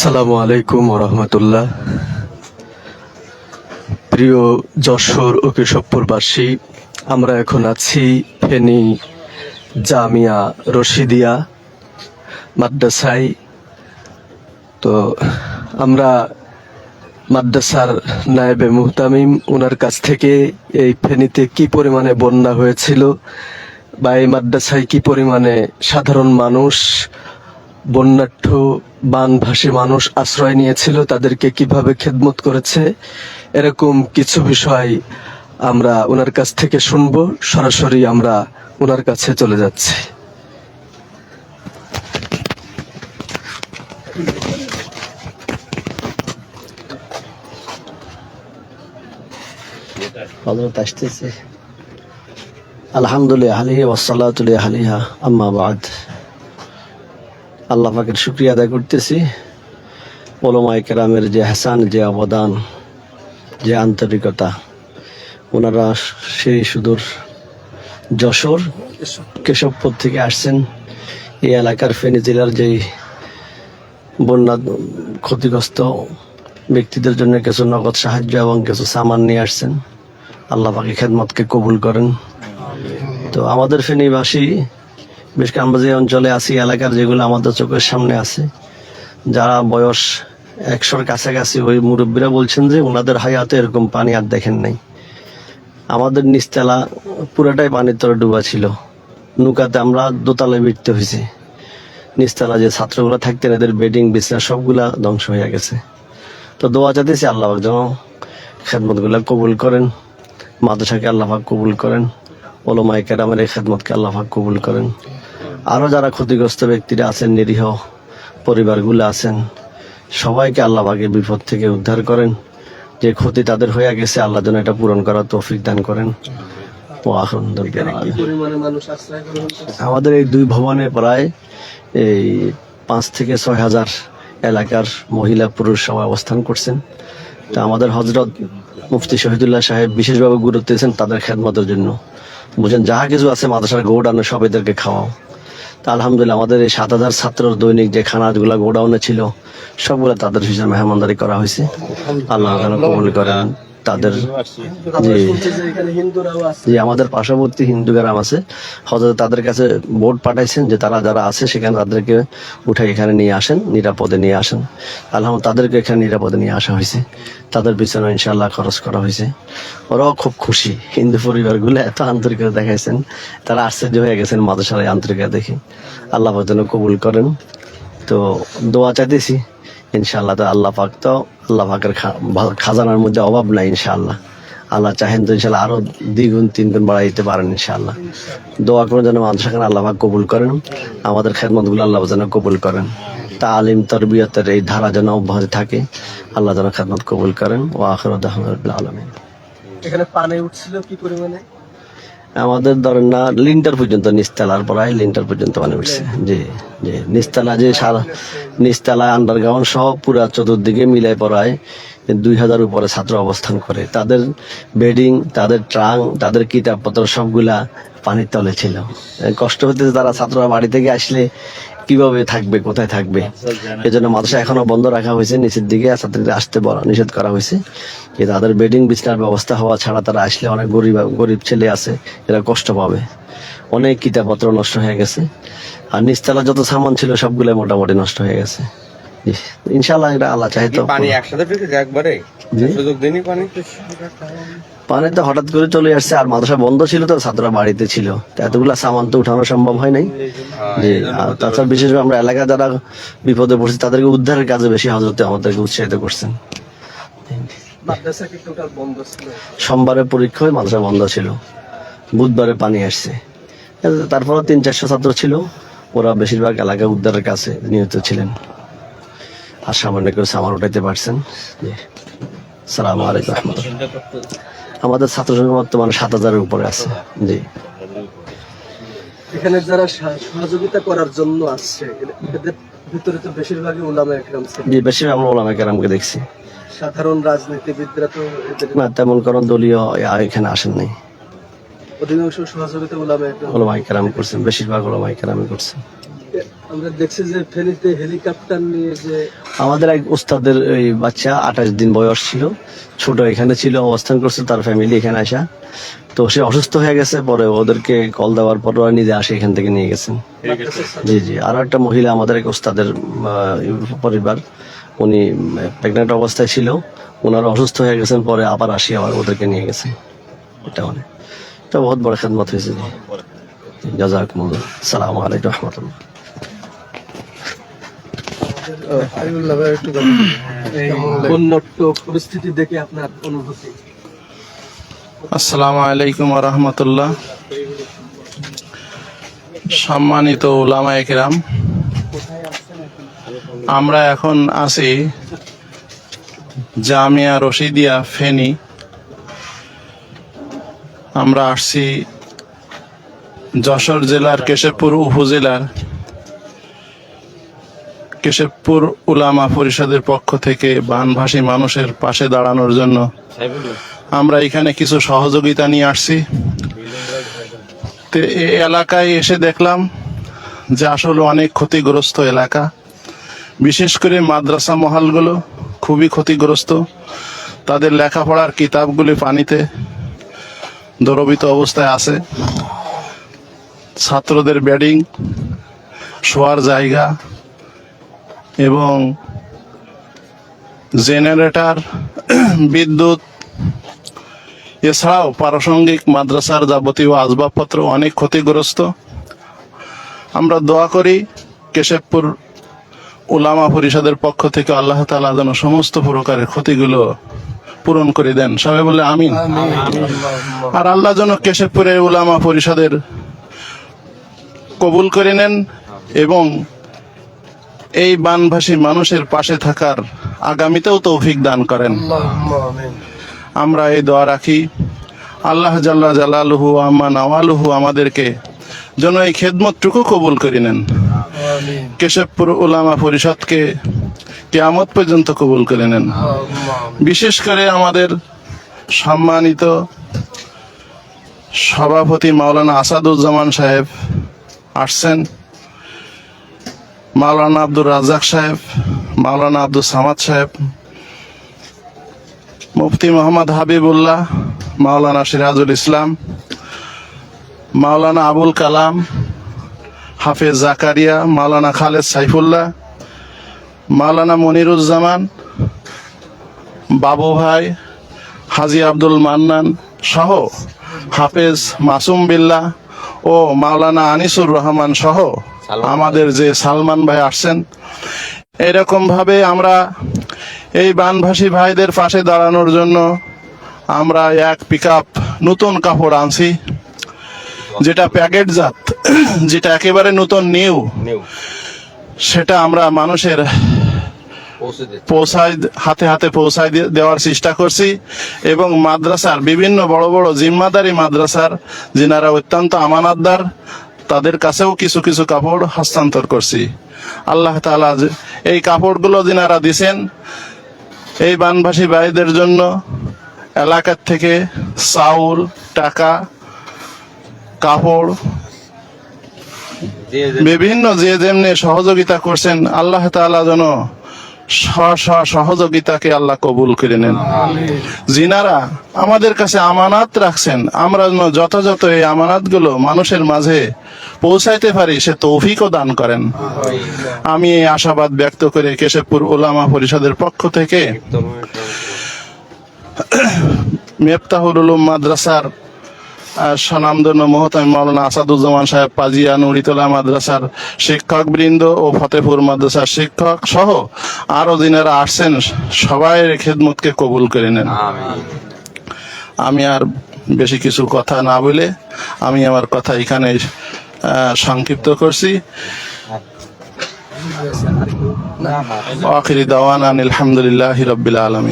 সালামু আলাইকুম রহমতুল্লাহ। প্রিয় যশোর ও কেশবপুরবাসী, আমরা এখন আছি ফেনী জামিয়া রশিদিয়া মাদ্রাসায়। তো আমরা মাদ্রাসার নায়েবে মুহতামিম ওনার কাছ থেকে এই ফেনীতে কি পরিমাণে বন্যা হয়েছিল বা এই মাদ্রাসায় কি পরিমাণে সাধারণ মানুষ বন্যাঢ্য বানভাসী মানুষ আশ্রয় নিয়েছিল, তাদেরকে কীভাবে খেদমত করেছে, এরকম কিছু বিষয় আমরা ওনার কাছ থেকে শুনব। সরাসরি আমরা ওনার কাছে চলে যাচ্ছি। হজরত আলহামদুলিল্লাহ আলিহি ওয়াসাল্লাতুল্লাহ আলিহা আম্মা বাদ। আল্লাহ পাকের শুক্রিয়া আদায় করতেছি। ওলমাই কেরামের যে হাসান, যে অবদান, যে আন্তরিকতা, ওনারা সেই সুদূর যশোর কেশবপুর থেকে আসছেন। এই এলাকার ফেনী জেলার যেই বন্যা ক্ষতিগ্রস্ত ব্যক্তিদের জন্য কিছু নগদ সাহায্য এবং কিছু সামান নিয়ে আসছেন। আল্লাহ পাকে খেদমতকে কবুল করেন। তো আমাদের ফেনীবাসী বেশ আমরা যে অঞ্চলে আছি, এলাকার যেগুলো আমাদের চোখের সামনে আছে। যারা বয়স একশোর কাছাকাছি ওই মুরব্বীরা বলছেন যে ওনাদের হায়াতে এরকম পানি আর দেখেন নাই। আমাদের নিচতলা পুরাটাই পানির তলে ডুবা ছিল। নৌকাতে আমরা দোতলায় বিটতে হয়েছি। নিচতলা যে ছাত্রগুলো থাকতেন, এদের বেডিং, বিছনা সবগুলা ধ্বংস হয়ে গেছে। তো দোয়া চাইতেছি আল্লাহ যেন খেদমতগুলো কবুল করেন, মাদ্রাসাকে আল্লাহ কবুল করেন ওলমাই কেরামের এই খেদমতকে আল্লাহ কবুল করেন। আরও যারা ক্ষতিগ্রস্ত ব্যক্তিরা আছেন নিরীহ পরিবারগুলো আছেন সবাইকে আল্লাহ পাকের বিপদ থেকে উদ্ধার করেন। যে ক্ষতি তাদের হয়ে গেছে আল্লাহ যেন এটা পূরণ করার তৌফিক দান করেন। আমাদের এই দুই ভবনে প্রায় এই পাঁচ থেকে ছয় হাজার এলাকার মহিলা পুরুষ সবাই অবস্থান করছেন। তা আমাদের হজরত মুফতি শহীদুল্লাহ সাহেব বিশেষভাবে গুরুত্ব দিয়েছেন তাদের খেদমতের জন্য। বুঝেন যাহা কিছু আছে মাদ্রাসার গোডাউনে সব এদেরকে খাওয়াও। তা আলহামদুলিল্লাহ আমাদের এই সাত হাজার ছাত্রর দৈনিক যে খানাগুলা গোডাউনে ছিল, সবগুলো তাদের হিসেবে মেহমানদারি করা হয়েছে। আল্লাহ কবুল করেন। তাদের যে এখানে হিন্দুরাও আছে যে আমাদের পার্শ্ববর্তী হিন্দু গ্রাম আছে। হজরত তাদের কাছে বোর্ড পাঠাইছেন যে তারা যারা আছে সেখানে তাদেরকে উঠে এখানে নিয়ে আসেন নিরাপদে নিয়ে আসেন। আল্লাহ তাদেরকে এখানে নিরাপদে নিয়ে আসা হয়েছে। তাদের পিছনে ইনশাল্লাহ খরচ করা হয়েছে। ওরাও খুব খুশি। হিন্দু পরিবারগুলো এত আন্তরিকতা দেখাইছেন। তারা আশ্চর্য হয়ে গেছেন মাদ্রাসার আন্তরিকতা দেখে। আল্লাহ যেন কবুল করেন। তো দোয়া চাইতেছি। ইনশাআল্লাহ, তো আল্লাহ পাক তো আল্লাহ পাকের খাজানার মধ্যে অভাব নাই ইনশাআল্লাহ। আল্লাহ চাহেন তো ইনশাআল্লাহ আরও দ্বিগুণ, তিনগুণ বাড়াই দিতে পারেন ইনশাআল্লাহ। দোয়া করে যেন মাদ্রাসাখানে আল্লাহ পাক কবুল করেন, আমাদের খেদমতগুলো আল্লাহ যেন কবুল করেন। তা আলিম তরবিয়তের এই ধারা যেন অব্যাহত থাকে, আল্লাহ যেন খেদমত কবুল করেন। ও আখর আলমিন। এখানে পানি উঠছিল কি পরিমাণে? আমাদের ধরেন না, লিন্টার পর্যন্ত নিস্তালার পরাই লিন্টার পর্যন্ত মানে উঠছে। জি জি নিস্তালা যে সারা নিস্তালা আন্ডারগ্রাউন্ড সহ পুরা চতুর্দিকে মিলাই পড়ায় দুই হাজার উপরে ছাত্র অবস্থান করে। তাদের বেডিং তাদের ট্রাং তাদের কিতাবপত্র সবগুলা পানির তলে ছিল। কষ্ট হতেছে তারা ছাত্ররা বাড়ি থেকে আসলে কীভাবে থাকবে কোথায় থাকবে? এই জন্য মাদ্রাসা এখনও বন্ধ রাখা হয়েছে নিচের দিকে ছাত্রীদের আসতে বলা নিষেধ করা হয়েছে। যে তাদের বেডিং বিছনার ব্যবস্থা হওয়া ছাড়া তারা আসলে অনেক গরিব গরিব ছেলে আছে এরা কষ্ট পাবে। অনেক কিতাবপত্র নষ্ট হয়ে গেছে। আর নিচতলা যত সামান ছিল সবগুলো মোটামুটি নষ্ট হয়ে গেছে। ইনশাল্লাহ এটা আল্লাহ চাহে তো। পানি একসাথে একবারে? সুযোগ দিনই পানি? পানি তো হঠাৎ করে চলে আসছে আর মাদ্রাসা বন্ধ ছিল তো ছাত্ররা বাড়িতে ছিল। তো এতগুলা সামান তো উঠানো সম্ভব হয় নাই। জি আর তাছাড়া বিশেষভাবে আমরা এলাকা যারা বিপদে পড়ছে তাদেরকে উদ্ধারের কাজে বেশি হজরতে আমাদেরকে উৎসাহিত করছেন। মাদ্রাসা কি টোটাল বন্ধ ছিল? সোমবারে পরীক্ষা হয় মাদ্রাসা বন্ধ ছিল। বুধবারে পানি আসছে। তারপরে তিন চারশো ছাত্র ছিল। ওরা বেশিরভাগ এলাকা উদ্ধারের কাছে নিহত ছিলেন। আর সামান্য করে সামার উঠাইতে পারছেন। জি। সালাম আলাইকুম। রহমতুল্লাহ। আমাদের ছাত্র সংখ্যা বর্তমানে সাত হাজারের উপরে আছে। জি। এখানে যারা সহযোগিতা করার জন্য আসছে এদের ভিতরে তো বেশিরভাগই উলামা একরাম জি বেশি আমরা ওলামা কেরামকে দেখছি। সাধারণ রাজনীতিবিদরা তো না তেমন কোনো দলীয় এখানে আসেন নাই। অধিকাংশ সহযোগিতা উলামা একরাম। করছেন বেশিরভাগ ওলামাই কেরামই করছেন। আমরা দেখছি যে ফেনীতে হেলিকপ্টার নিয়ে যে আমাদের এক ওস্তাদের ওই বাচ্চা আঠাশ দিন বয়স ছিল। ছোট এখানে ছিল, অবস্থান করছে, তার ফ্যামিলি এখানে আসা। তো সে অসুস্থ হয়ে গেছে, পরে ওদেরকে কল দেওয়ার পর ওরা নিজে আসে এখান থেকে নিয়ে গেছেন জি জি। আর একটা মহিলা আমাদের এক ওস্তাদের পরিবার, উনি প্রেগনেন্ট অবস্থায় ছিল। ওনারা অসুস্থ হয়ে গেছেন, পরে আবার আসি, আবার ওদেরকে নিয়ে গেছে। এটা মানে এটা বহুত বড় খেদমত হয়েছে, জি। জাজাকুমুল্লাহ। সালাম আলাইকুম রহমতুল্লাহ। পরিস্থিতি দেখে আপনার অনুভূতি আসসালামু আলাইকুম রহমতুল্লাহ সম্মানিত ওলামা একরাম, আমরা এখন আছি জামিয়া রশিদিয়া ফেনী। আমরা আসছি যশোর জেলার কেশবপুর উপজেলার কেশবপুর উলামা পরিষদের পক্ষ থেকে বানভাসী মানুষের পাশে দাঁড়ানোর জন্য আমরা এখানে কিছু সহযোগিতা নিয়ে আসছি। তো এলাকায় এসে দেখলাম যে আসলে অনেক ক্ষতিগ্রস্ত এলাকা। বিশেষ করে মাদ্রাসা মহলগুলো খুবই ক্ষতিগ্রস্ত। তাদের লেখাপড়ার কিতাবগুলি পানিতে দরবিত অবস্থায় আছে। ছাত্রদের বেডিং, শোয়ার জায়গা এবং জেনারেটর বিদ্যুৎ এছাড়াও প্রাসঙ্গিক মাদ্রাসার যাবতীয় আসবাবপত্র অনেক ক্ষতিগ্রস্ত। আমরা দোয়া করি কেশবপুর উলামা পরিষদের পক্ষ থেকে আল্লাহ তালা যেন সমস্ত প্রকারের ক্ষতিগুলো পূরণ করে দেন। সবাই বলে আমিন। আর আল্লাহ যেন কেশবপুরের উলামা পরিষদের কবুল করে নেন এবং এই বানভাসী মানুষের পাশে থাকার আগামীতেও তৌফিক দান করেন। আমরা এই দোয়া রাখি। আল্লাহ জাল্লা জালালুহু আম্মা নওয়ালুহু আমাদেরকে যেন এই খেদমতটুকু কবুল করে নেন। কেশবপুর উলামা পরিষদকে কেয়ামত পর্যন্ত কবুল করে নেন। বিশেষ করে আমাদের সম্মানিত সভাপতি মাওলানা আসাদুজ্জামান সাহেব আসছেন। মাওলানা আব্দুর রাজাক সাহেব, মাওলানা আব্দুল সামাদ সাহেব, মুফতি মোহাম্মদ হাবিবুল্লাহ, মাওলানা সিরাজুল ইসলাম, মাওলানা আবুল কালাম, হাফেজ জাকারিয়া, মাওলানা খালেদ সাইফুল্লাহ, মাওলানা মনিরুজ্জামান, বাবু ভাই, হাজি আব্দুল মান্নান সহ হাফেজ মাসুম বিল্লাহ ও মাওলানা আনিসুর রহমান সহ আমাদের যে সালমান ভাই আসছেন এরকম ভাবে আমরা এই বানভাসী ভাইদের পাশে দাঁড়ানোর জন্য আমরা এক পিক নতুন কাপড় আনছি যেটা প্যাকেটজাত যেটা একেবারে নতুন নিউ সেটা আমরা মানুষের পৌঁছায় হাতে হাতে পৌঁছায় দেওয়ার চেষ্টা করছি এবং মাদ্রাসার বিভিন্ন বড় বড় জিম্মাদারি মাদ্রাসার যিনারা অত্যন্ত আমানাতদার তাদের কাছেও কিছু কিছু কাপড় হস্তান্তর করছি। আল্লাহ তালা এই কাপড়গুলো যিনারা দিছেন এই বানভাসী ভাইদের জন্য এলাকার থেকে চাউল টাকা কাপড় বিভিন্ন যে যেমনি সহযোগিতা করছেন আল্লাহ তালা যেন সহযোগিতাকে আল্লাহ কবুল করে নেন। জিনারা আমাদের কাছে আমানাত রাখছেন আমরা যথাযথ এই আমানাতগুলো মানুষের মাঝে পৌঁছাইতে পারি সে তৌফিকও দান করেন। আমি এই আশাবাদ ব্যক্ত করে কেশবপুর ওলামা পরিষদের পক্ষ থেকে মেফতাহুল মাদ্রাসার স্বনামধন্য মহতাম মৌলানা আসাদুজ্জামান সাহেব পাজিয়া নুরিতলা মাদ্রাসার শিক্ষক বৃন্দ ও ফতেপুর মাদ্রাসার শিক্ষক সহ আরও দিনেরা আসছেন সবাই খেদমতকে কবুল করে নেন। আমি আর বেশি কিছু কথা না বলে আমি আমার কথা এখানে সংক্ষিপ্ত করছি। আখিরি দাওয়ান আলহামদুলিল্লাহ রবিল আলমী